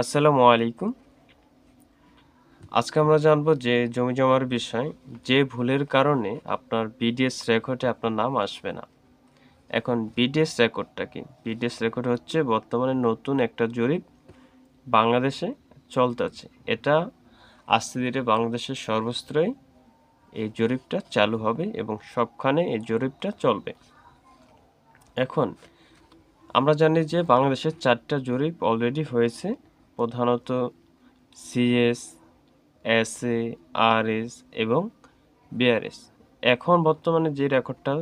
আসসালামু আলাইকুম। আজকে আমরা জানব যে জমি জমার বিষয়, যে ভুলের কারণে আপনার বিডিএস রেকর্ডে আপনার নাম আসবে না। এখন বিডিএস রেকর্ডটা কি? বিডিএস রেকর্ড হচ্ছে বর্তমানে নতুন একটা জরিপ বাংলাদেশে চলতেছে। এটা আস্তে ধীরে বাংলাদেশের সর্বত্রই এই জরিপটা চালু হবে এবং সবখানে এই জরিপটা চলবে। এখন আমরা জানি যে বাংলাদেশের চারটা জরিপ অলরেডি হয়েছে। প্রধানত সিএস, এসএ, আরএস এবং বিআরএস। এখন বর্তমানে যে রেকর্ডটা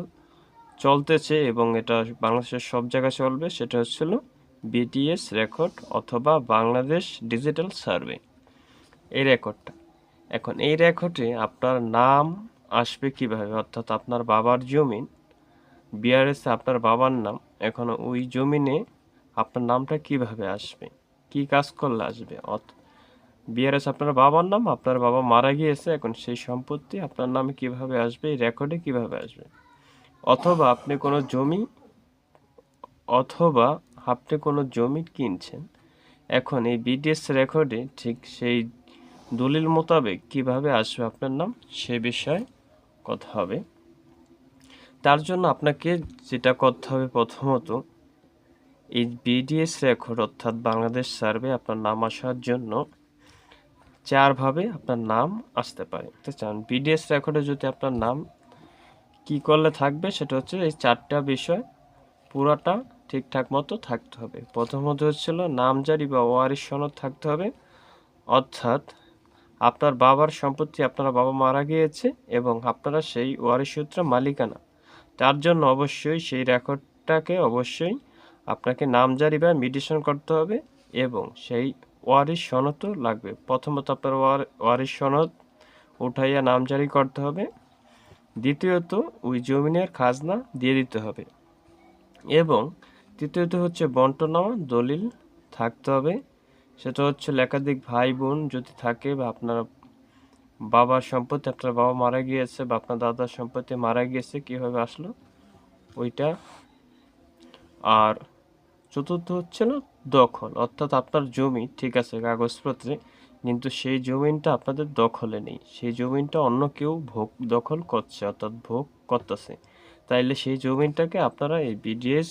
চলতেছে এবং এটা বাংলাদেশের সব জায়গায় চলবে, সেটা হচ্ছিল বিটিএস রেকর্ড অথবা বাংলাদেশ ডিজিটাল সার্ভে। এই রেকর্ডটা। এখন এই রেকর্ডে আপনার নাম আসবে কীভাবে? অর্থাৎ আপনার বাবার জমিন, বিআরএসে আপনার বাবার নাম, এখন ওই জমিনে আপনার নামটা কীভাবে আসবে? কি কাজ করলে আসবে? অত বিআরএস আপনার বাবার নাম, আপনার বাবা মারা গিয়েছে, এখন সেই সম্পত্তি আপনার নামে কীভাবে আসবে, এই রেকর্ডে কীভাবে আসবে? অথবা আপনি কোনো জমি, অথবা আপনি কোনো জমি কিনছেন, এখন এই বিডিএস রেকর্ডে ঠিক সেই দলিল মোতাবেক কীভাবে আসবে আপনার নাম, সে বিষয়ে কথা হবে। তার জন্য আপনাকে যেটা করতে হবে প্রথমত এই বিডিএস রেকর্ড অর্থাৎ বাংলাদেশ সার্ভে আপনার নাম আসার জন্য চারভাবে আপনার নাম আসতে পারে। তো চান বিডিএস রেকর্ডে যদি আপনার নাম কি করলে থাকবে, সেটা হচ্ছে এই চারটা বিষয় পুরাটা ঠিকঠাক মতো থাকতে হবে। প্রথমত হচ্ছিল নামজারি বা ওয়ারিশ সনদ থাকতে হবে, অর্থাৎ আপনার বাবার সম্পত্তি আপনার বাবা মারা গিয়েছে এবং আপনারা সেই ওয়ারিশ সূত্রে মালিকানা। তার জন্য অবশ্যই সেই রেকর্ডটাকে অবশ্যই আপনাকে নামজারি বা মিডিশন করতে হবে এবং সেই ওয়ারিশ সনদও লাগবে। প্রথমত আপনার ওয়ারিশ সনদ উঠাইয়া নামজারি করতে হবে। দ্বিতীয়ত ওই জমিনের খাজনা দিয়ে দিতে হবে। এবং তৃতীয়ত হচ্ছে বন্টনামা, দলিল থাকতে হবে। সেটা হচ্ছে একাধিক ভাই বোন যদি থাকে বা আপনার বাবার সম্পত্তি, আপনার বাবা মারা গিয়েছে বা আপনার দাদার সম্পত্তি মারা গিয়েছে, কীভাবে আসলো? ওইটা। আর চতুর্থ হচ্ছে না? দখল। অর্থাৎ আপনার জমি, ঠিক আছে, কাগজপত্রে, কিন্তু সেই জমিনটা আপনাদের দখলে নেই। সেই জমিনটা অন্য কেউ ভোগ, দখল করছে, অর্থাৎ ভোগ করতেছে। তাইলে সেই জমিনটাকে আপনারা এই বিডিএস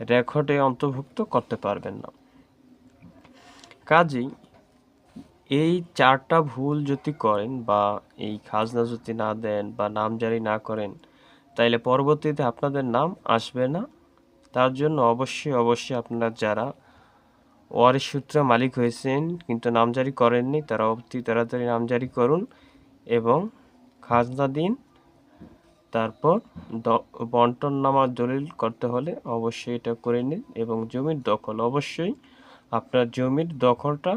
রেকর্ডে অন্তর্ভুক্ত করতে পারবেন না। কাজেই এই চারটা ভুল যদি করেন বা এই খাজনা যদি না দেন বা নাম জারি না করেন, তাইলে পরবর্তীতে আপনাদের নাম আসবে না। তার জন্য অবশ্যই অবশ্যই আপনারা যারা ওয়ারিশ সূত্রে মালিক হয়েছেন, কিন্তু নামজারি করেননি, তারা অতি তাড়াতাড়ি নামজারি করুন এবং খাজনা দিন। তারপর বন্টন নামার দলিল করতে হলে অবশ্যই এটা করে নিন এবং জমির দখল। অবশ্যই আপনার জমির দখলটা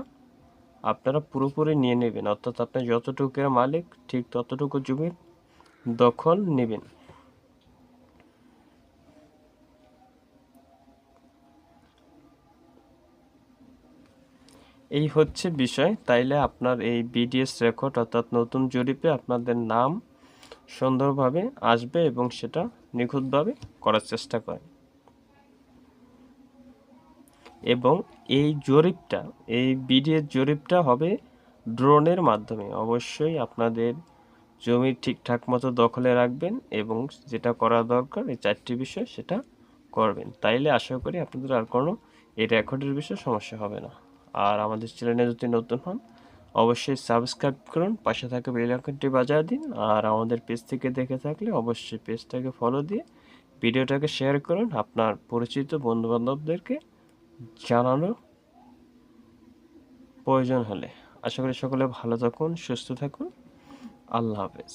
আপনারা পুরোপুরি নিয়ে নেবেন, অর্থাৎ আপনার যতটুকুর মালিক, ঠিক ততটুকু জমির দখল নেবেন। এই হচ্ছে বিষয়। তাইলে আপনার এই বিডিএস রেকর্ড অর্থাৎ নতুন জরিপে আপনাদের নাম সুন্দরভাবে আসবে এবং সেটা নিখুঁতভাবে করার চেষ্টা করেন। এবং এই জরিপটা, এই বিডিএস জরিপটা হবে ড্রোনের মাধ্যমে। অবশ্যই আপনাদের জমি ঠিকঠাক মতো দখলে রাখবেন এবং যেটা করা দরকার, এই চারটি বিষয় সেটা করবেন। তাইলে আশা করি আপনাদের আর কোনো এই রেকর্ডের বিষয়ে সমস্যা হবে না। আর আমাদের চ্যানেলে যদি নতুন হন, অবশ্যই সাবস্ক্রাইব করুন, পাশে থাকা বেল আইকনটি বাজায় দিন, আর আমাদের পেজ থেকে দেখে থাকলে অবশ্যই পেজটাকে ফলো দিয়ে ভিডিওটাকে শেয়ার করুন, আপনার পরিচিত বন্ধুবান্ধবদেরকে জানানোর প্রয়োজন হলে। আশা করি সকলে ভালো থাকুন, সুস্থ থাকুন। আল্লাহ হাফেজ।